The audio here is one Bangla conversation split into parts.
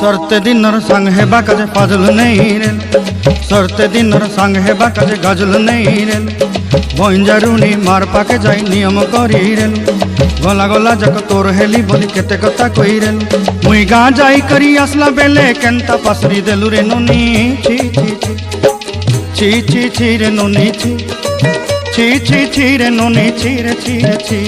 সরতে দিনর সঙ্গ হেবা কাজে পাজল নেই রেল সরতে দিনর সঙ্গ হেবা কাজে গাজল নেই রেল বইঞ্জারুনি মার পাকে যাই নিয়ম করি রেল গলা গলা যাক তোর হেলি বলি কেতে কথা কই রেল মুই গা যাই করি আসলা বেলে কেনতা পাসরি দেলু রে নুনি। ছি ছি ছি ছি রে নুনি, ছি। ছি ছি ছি রে নুনি ছি রে ছি রে, ছি।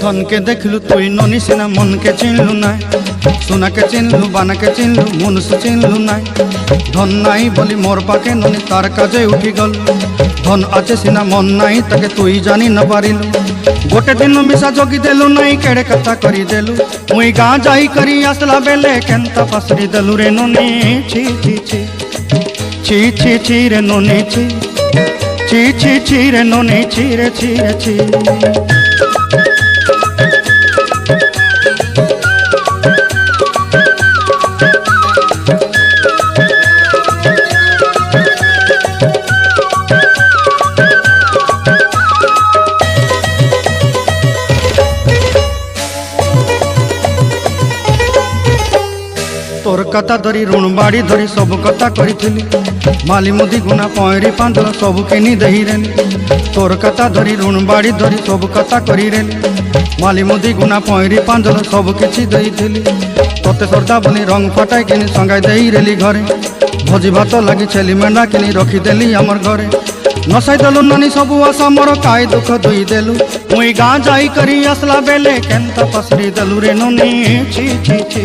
ধনকে দেখলু তুই ননি সিনা, মনকে চিনলু নাই। সোনাকে চিনলু, বানাকে চিনলু, মনুষ্য চিনলু নাই। ধন নাই বলি মোর পাকে ননি, তার কাজে উঠি গল। ধন আছে সিনা, মন নাই, তাকে তুই জানি ন পারিলু। গোটে দিন মিশা জগি দেলু নাই কেড়ে কথা করি দেলু মুই গাঁ যাই করি আসলা বেলে কেনতা পাসরি দেলু রে ননি ছি ছি ছি ছি ছি ছি রে ননি ছি ছি ছি ছি রে ননি ছি রে ছি রে ছি কথা ধরি ଋଣ ବାଡ଼ି ଧରି ସବୁ କଥା କରିଥିଲି ମାଲି ମୁଦି ଗୁଣା ପଏଁରି ପାଞ୍ଜର ସବୁ କିନି ଦେଇରେନି ତୋର କଥା ଧରି ଋଣ ବାଡ଼ି ଧରି ସବୁ କଥା କରିରେନି ମାଲି ମୁଦି ଗୁଣା ପଏଁରି ପାଞ୍ଜର ସବୁ କିଛି ଦେଇଥିଲି ତତେ ସର୍ଦା ବୋଲି ରଙ୍ଗ ଫଟାଇ କିନି ସଙ୍ଗାଇ ଦେଇରେଲି ଘରେ ଭୋଜି ଭାତ ଲାଗି ଛେଲି ମେଣ୍ଢା କିନି ରଖିଦେଲି ଆମର ଘରେ নসাই দেলু নানি সবু আশা মোর কাই দুঃখ দুই দেলু মুই গাঁ যাই করি আসলা বেলে কেনতা পসরি দেলু রে ননি ছি ছি ছি